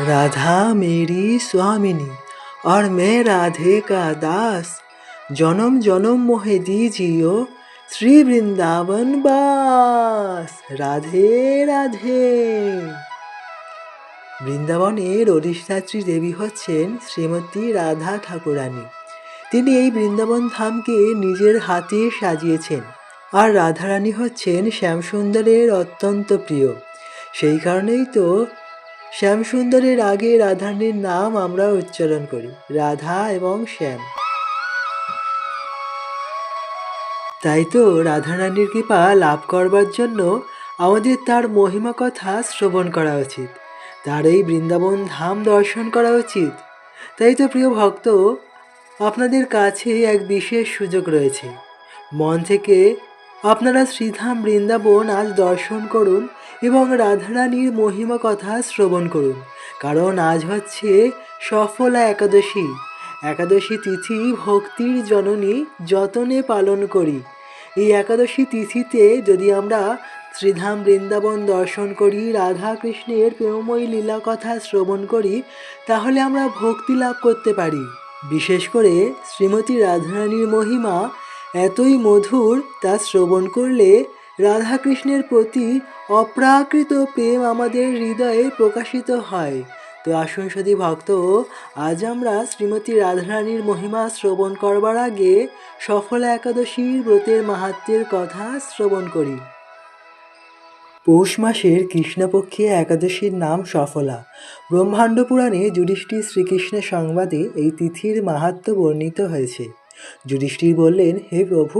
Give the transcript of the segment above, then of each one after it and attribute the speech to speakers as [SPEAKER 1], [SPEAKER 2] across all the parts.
[SPEAKER 1] राधा मेरी स्वामिनी और मैं राधे का दास জনম জনম মোহে দিজিও শ্রী বৃন্দাবন বাস রাধে রাধে বৃন্দাবনের অধিষ্ঠাত্রী দেবী হচ্ছেন শ্রীমতী রাধা ঠাকুরানী তিনি এই বৃন্দাবন ধামকে নিজের হাতে সাজিয়েছেন আর রাধারানী হচ্ছেন শ্যামসুন্দরের অত্যন্ত প্রিয় সেই কারণেই তো শ্যামসুন্দরের আগে রাধারানীর নাম আমরা উচ্চারণ করি, রাধা এবং শ্যাম। তাই তো রাধারানীর কৃপা লাভ করবার জন্য আমাদের তার মহিমা কথা শ্রবণ করা উচিত, তার এই বৃন্দাবন ধাম দর্শন করা উচিত। তাই তো প্রিয় ভক্ত, আপনাদের কাছে এক বিশেষ সুযোগ রয়েছে। মন থেকে আপনারা শ্রীধাম বৃন্দাবন আজ দর্শন করুন এবং রাধারানীর মহিমা কথা শ্রবণ করুন, কারণ আজ হচ্ছে সফলা একাদশী। একাদশী তিথি ভক্তির জননী যতনে পালন করি। এই একাদশী তিথিতে যদি আমরা শ্রীধাম বৃন্দাবন দর্শন করি রাধা কৃষ্ণের প্রেমময়ী লীলা কথা শ্রবণ করি, তাহলে আমরা ভক্তি লাভ করতে পারি। বিশেষ করে শ্রীমতী রাধারানীর মহিমা এতই মধুর তা শ্রবণ করলে রাধাকৃষ্ণের প্রতি অপ্রাকৃত প্রেম আমাদের হৃদয়ে প্রকাশিত হয়। তো আসুন সদী ভক্ত, আজ আমরা শ্রীমতী রাধারানীর মহিমা শ্রবণ করবার আগে সফল একাদশীর ব্রতের মাহাত্ম্যের কথা শ্রবণ করি। পৌষ মাসের কৃষ্ণপক্ষে একাদশীর নাম সফলা। ব্রহ্মাণ্ড পুরাণে যুধিষ্ঠির শ্রীকৃষ্ণের সংবাদে এই তিথির মাহাত্ম্য বর্ণিত হয়েছে। যুধিষ্ঠির বললেন, হে প্রভু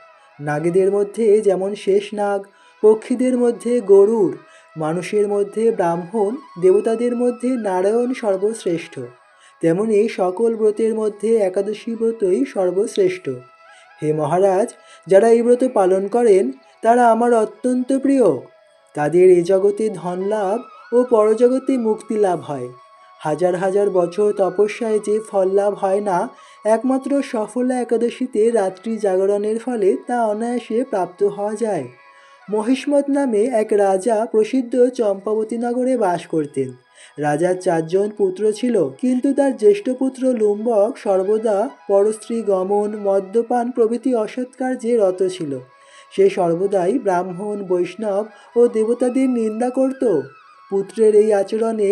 [SPEAKER 1] নাগেদের মধ্যে যেমন শেষ নাগ, পক্ষীদের মধ্যে গরুর মানুষের মধ্যে ব্রাহ্মণ, দেবতাদের মধ্যে নারায়ণ সর্বশ্রেষ্ঠ। তেমনি সকল ব্রতের মধ্যে একাদশী ব্রতই সর্বশ্রেষ্ঠ। হে মহারাজ, যারা এই ব্রত পালন করেন, তারা আমার অত্যন্ত প্রিয়। তাদের এ জগতে ধন লাভ ও পরজগতে মুক্তি লাভ হয়। হাজার হাজার বছর তপস্যায় যে ফল লাভ হয় না, একমাত্র সফলা একাদশীতে রাত্রি জাগরণের ফলে তা অনায়াসে প্রাপ্ত হওয়া যায়। মহিষ্মত নামে এক রাজা প্রসিদ্ধ চম্পাবতী নগরে বাস করতেন। রাজার চারজন পুত্র ছিল, কিন্তু তার জ্যেষ্ঠ পুত্র লুম্বক সর্বদা পরস্ত্রী গমন, মদ্যপান প্রভৃতি অসৎকার্যে রত ছিল। সে সর্বদাই ব্রাহ্মণ, বৈষ্ণব ও দেবতাদের নিন্দা করত। পুত্রের এই আচরণে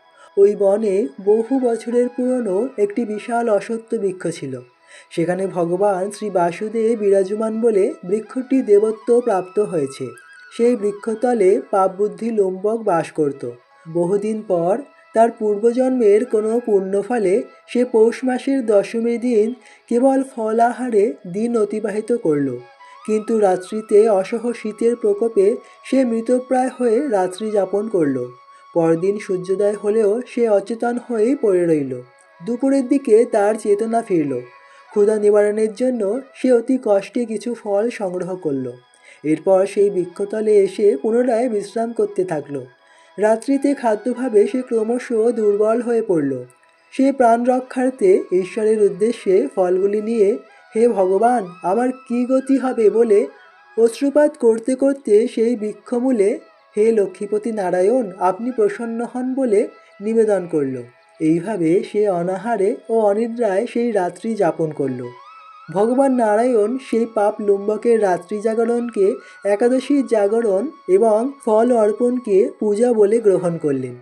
[SPEAKER 1] ওই বনে বহু বছরের পুরনো একটি বিশাল অসত্য বৃক্ষ ছিল। সেখানে ভগবান শ্রী বাসুদেব বিরাজমান বলে বৃক্ষটি দেবত্ব প্রাপ্ত হয়েছে। সেই বৃক্ষতলে পাপবুদ্ধি লোম্বক বাস করত। বহুদিন পর তার পূর্বজন্মের কোনো পুণ্যফলে সে পৌষ মাসের দশমী দিন কেবল ফল আহারে দিন অতিবাহিত করল। কিন্তু রাত্রিতে অসহ শীতের প্রকোপে সে মৃতপ্রায় হয়ে রাত্রি যাপন করল। পরদিন সূর্যোদয় হলেও সে অচেতন হয়েই পড়ে রইল। দুপুরের দিকে তার চেতনা ফিরল। ক্ষুধা নিবারণের জন্য সে অতি কষ্টে কিছু ফল সংগ্রহ করল। এরপর সেই বৃক্ষতলে এসে পুনরায় বিশ্রাম করতে থাকল। রাত্রিতে খাদ্যভাবে সে ক্রমশ দুর্বল হয়ে পড়ল। সে প্রাণ রক্ষার্থে ঈশ্বরের উদ্দেশ্যে ফলগুলি নিয়ে, হে ভগবান, আমার কি গতি হবে? বলে অশ্রুপাত করতে করতে সেই বৃক্ষমূলে হে লক্ষ্মীপতি নারায়ণ, আপনি প্রসন্ন হন বলে নিবেদন করল। এইভাবে সে অনাহারে ও অনিদ্রায় সেই রাত্রি যাপন করল। ভগবান নারায়ণ সেই পাপ লুম্বকের রাত্রি জাগরণকে একাদশীর জাগরণ এবং ফল অর্পণকে পূজা বলে গ্রহণ করলেন।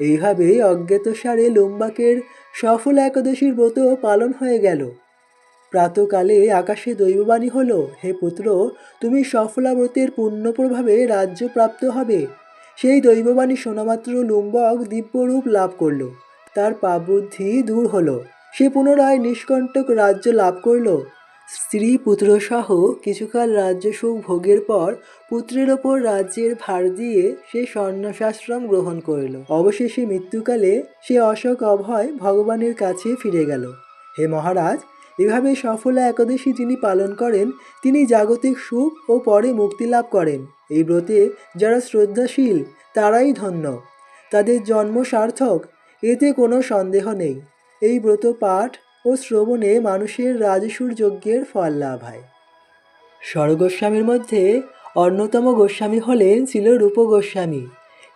[SPEAKER 1] এইভাবে অজ্ঞাতসারে লুম্বাকের সফল একাদশীর ব্রত পালন হয়ে গেল। প্রাতকালে আকাশে দৈববাণী হল, হে পুত্র, তুমি সফলা ব্রতের পুণ্য প্রভাবে রাজ্য প্রাপ্ত হবে। সেই দৈববাণী শোনামাত্র লুম্বক দিব্যরূপ লাভ করল। তার পাপবুদ্ধি দূর হলো। সে পুনরায় নিষ্কণ্টক রাজ্য লাভ করল। স্ত্রী পুত্র সহ কিছুকাল রাজ্য সুখ ভোগের পর পুত্রের ওপর রাজ্যের ভার দিয়ে সে সন্ন্যাসাশ্রম গ্রহণ করল। অবশেষে মৃত্যুকালে সে অশোক অভয় ভগবানের কাছে ফিরে গেল। হে মহারাজ এভাবে সফলা একাদশী যিনি পালন করেন, তিনি জাগতিক সুখ ও পরে মুক্তি লাভ করেন। এই ব্রতে যারা শ্রদ্ধাশীল, তারাই ধন্য। তাদের জন্ম সার্থক, এতে কোনো সন্দেহ নেই। এই ব্রত পাঠ ও শ্রবণে মানুষের রাজসুর যজ্ঞের ফল লাভ হয়। স্বর্গোস্বামীর মধ্যে অন্যতম গোস্বামী হলেন ছিল রূপ গোস্বামী।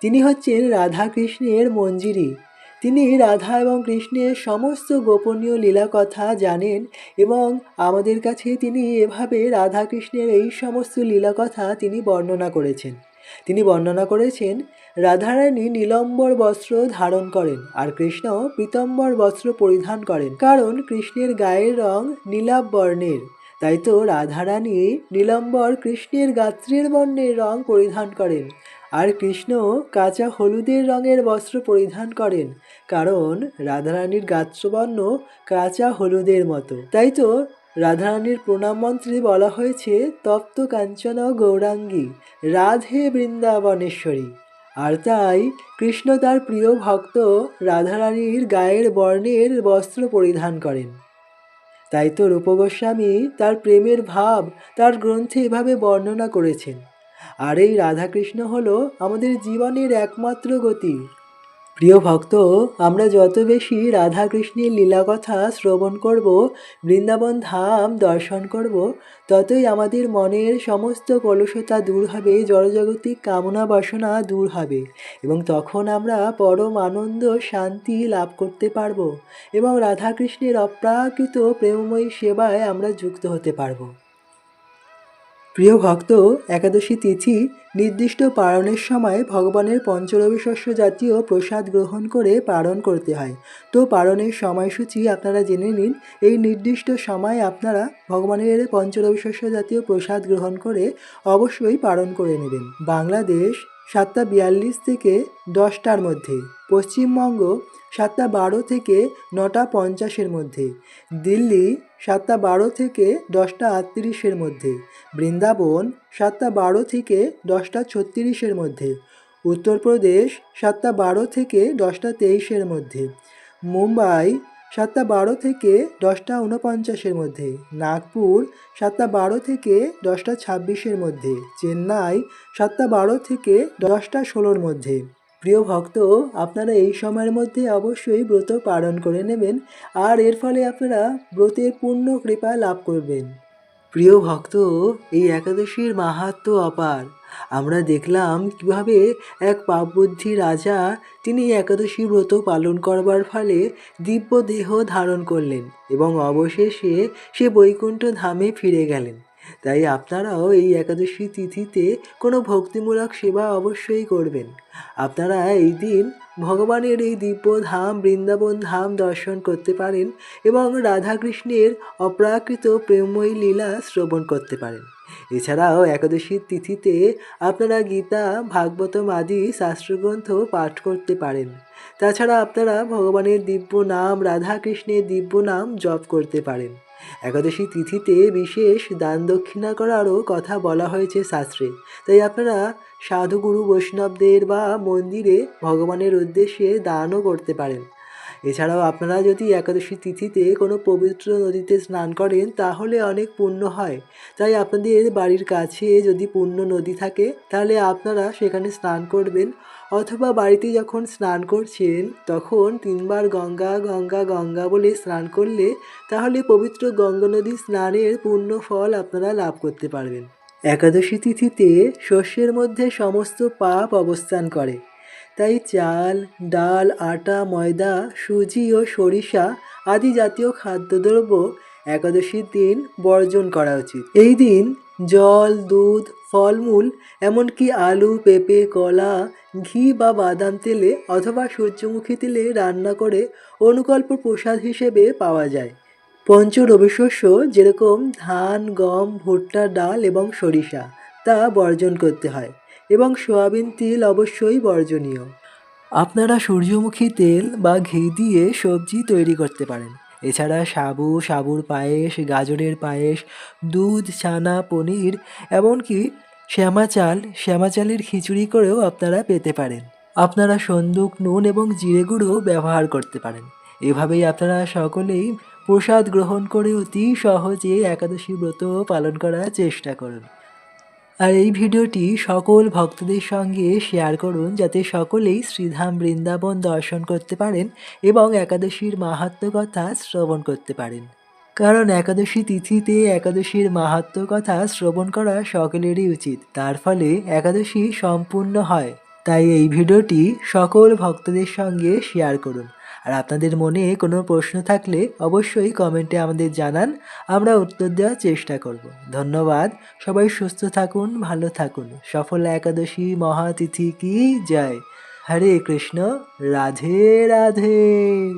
[SPEAKER 1] তিনি হচ্ছেন রাধাকৃষ্ণের মঞ্জিরি। তিনি রাধা এবং কৃষ্ণের সমস্ত গোপনীয় লীলা কথা জানেন এবং আমাদের কাছে তিনি এভাবে রাধা কৃষ্ণের এই সমস্ত লীলা কথা তিনি বর্ণনা করেছেন। তিনি বর্ণনা করেছেন, রাধারানী নীলম্বর বস্ত্র ধারণ করেন আর কৃষ্ণ পীতম্বর বস্ত্র পরিধান করেন। কারণ কৃষ্ণের গায়ের রং নীলাভ বর্ণের তাই তো রাধারানী নীলম্বর কৃষ্ণের গাত্রের বর্ণের রং পরিধান করেন। আর কৃষ্ণ কাঁচা হলুদের রঙের বস্ত্র পরিধান করেন, কারণ রাধারানীর গাত্রবর্ণ কাঁচা হলুদের মতো। তাই তো রাধারানীর প্রণাম মন্ত্রে বলা হয়েছে, তপ্ত কাঞ্চন গৌরাঙ্গী, রাধে বৃন্দাবনেশ্বরী। আর তাই কৃষ্ণ তার প্রিয় ভক্ত রাধারানীর গায়ের বর্ণের বস্ত্র পরিধান করেন। তাই তো রূপগোস্বামী তার প্রেমের ভাব, তার গ্রন্থে এভাবে বর্ণনা করেছেন। আর এই রাধাকৃষ্ণ হলো আমাদের জীবনের একমাত্র গতি। প্রিয় ভক্ত, আমরা যত বেশি রাধাকৃষ্ণের লীলাকথা শ্রবণ করব, বৃন্দাবন ধাম দর্শন করব, ততই আমাদের মনের সমস্ত কলুষতা দূর হবে, জড়জাগতিক কামনা বাসনা দূর হবে এবং তখন আমরা পরম আনন্দ শান্তি লাভ করতে পারব এবং রাধাকৃষ্ণের অপ্রাকৃত প্রেমময়ী সেবায় আমরা যুক্ত হতে পারব। প্রিয় ভক্ত, একাদশী তিথি নির্দিষ্ট পারণের সময় ভগবানের পঞ্চরবি শস্য জাতীয় প্রসাদ গ্রহণ করে পারণ করতে হয়। তো পারণের সময়সূচি আপনারা জেনে নিন, এই নির্দিষ্ট সময় আপনারা ভগবানের পঞ্চরবি শস্য জাতীয় প্রসাদ গ্রহণ করে অবশ্যই পারণ করে নেবেন। বাংলাদেশ সাতটা বিয়াল্লিশ থেকে দশটার মধ্যে। পশ্চিমবঙ্গ সাতটা বারো থেকে নটা পঞ্চাশের মধ্যে। দিল্লি সাতটা বারো থেকে দশটা আটত্রিশের মধ্যে। বৃন্দাবন সাতটা বারো থেকে দশটা ছত্রিশের মধ্যে। উত্তরপ্রদেশ সাতটা বারো থেকে দশটা তেইশের মধ্যে। মুম্বাই সাতটা বারো থেকে দশটা উনপঞ্চাশের মধ্যে, নাগপুর সাতটা বারো থেকে দশটা ছাব্বিশের মধ্যে, চেন্নাই সাতটা বারো থেকে দশটা ষোলোর মধ্যে। প্রিয় ভক্ত, আপনারা এই সময়ের মধ্যে অবশ্যই ব্রত পালন করে নেবেন, আর এর ফলে আপনারা ব্রতের পূর্ণ কৃপা লাভ করবেন। প্রিয় ভক্ত, এই একাদশীর মাহাত্ম অপার। আমরা দেখলাম কীভাবে এক পাপবুদ্ধি রাজা তিনি একাদশী ব্রত পালন করবার ফলে দিব্য দেহ ধারণ করলেন এবং অবশেষে সে বৈকুণ্ঠ ধামে ফিরে গেলেন। তাই আপনারাও এই একাদশী তিথিতে কোনো ভক্তিমূলক সেবা অবশ্যই করবেন। আপনারা এই দিন ভগবানের এই দিব্য ধাম বৃন্দাবন ধাম দর্শন করতে পারেন এবং রাধাকৃষ্ণের অপ্রাকৃত প্রেমময়ী লীলা শ্রবণ করতে পারেন। এছাড়াও একাদশীর তিথিতে আপনারা গীতা, ভাগবতম আদি, শাস্ত্রগ্রন্থ পাঠ করতে পারেন। তাছাড়া আপনারা ভগবানের দিব্য নাম, রাধাকৃষ্ণের দিব্য নাম জপ করতে পারেন। একাদশী তিথিতে বিশেষ দান দক্ষিণা করারও কথা বলা হয়েছে শাস্ত্রে। তাই আপনারা সাধুগুরু বৈষ্ণবদের বা মন্দিরে ভগবানের উদ্দেশ্যে দানও করতে পারেন। এছাড়াও আপনারা যদি একাদশী তিথিতে কোনো পবিত্র নদীতে স্নান করেন, তাহলে অনেক পুণ্য হয়। তাই আপনাদের বাড়ির কাছে যদি পুণ্য নদী থাকে, তাহলে আপনারা সেখানে স্নান করবেন। অথবা বাড়িতে যখন স্নান করছেন, তখন তিনবার গঙ্গা গঙ্গা গঙ্গা বলে স্নান করলে, তাহলে পবিত্র গঙ্গা নদী স্নানের পূর্ণ ফল আপনারা লাভ করতে পারবেন। একাদশী তিথিতে শস্যের মধ্যে সমস্ত পাপ অবস্থান করে। তাই চাল, ডাল, আটা, ময়দা, সুজি ও সরিষা আদি জাতীয় খাদ্যদ্রব্য একাদশীর দিন বর্জন করা উচিত। এই দিন জল, দুধ, ফলমূল, এমনকি আলু, পেঁপে, কলা, ঘি বা বাদাম তেলে অথবা সূর্যমুখী তেলে রান্না করে অনুকল্প প্রসাদ হিসেবে পাওয়া যায়। পঞ্চ রবিশস্য যেরকম ধান, গম, ভুট্টা, ডাল এবং সরিষা তা বর্জন করতে হয়। এবং সয়াবিন তেল অবশ্যই বর্জনীয়। আপনারা সূর্যমুখী তেল বা ঘি দিয়ে সবজি তৈরি করতে পারেন। এছাড়া সাবু, সাবুর পায়েস, গাজরের পায়েস, দুধ ছানা পনির, এমনকি শ্যামা চাল, শ্যামা চালের খিচুড়ি করেও আপনারা পেতে পারেন। আপনারা সন্দুক, নুন এবং জিরে গুঁড়ো ব্যবহার করতে পারেন। এভাবেই আপনারা সকলেই প্রসাদ গ্রহণ করে অতি সহজে একাদশী ব্রত পালন করার চেষ্টা করুন। আর এই ভিডিওটি সকল ভক্তদের সঙ্গে শেয়ার করুন যাতে সকলেই শ্রীধাম বৃন্দাবন দর্শন করতে পারেন এবং একাদশীর মাহাত্ম্য কথা শ্রবণ করতে পারেন। কারণ একাদশী তিথিতে একাদশীর মাহাত্ম্য কথা শ্রবণ করা সকলেরই উচিত। তার ফলে একাদশী সম্পূর্ণ হয়। তাই এই ভিডিওটি সকল ভক্তদের সঙ্গে শেয়ার করুন। আর আপনাদের মনে কোনো প্রশ্ন থাকলে অবশ্যই কমেন্টে আমাদের জানান, আমরা উত্তর দেওয়ার চেষ্টা করব। ধন্যবাদ, সবাই সুস্থ থাকুন, ভালো থাকুন। সফল একাদশী মহাতিথি কি? যায় হরে কৃষ্ণ, রাধে রাধে।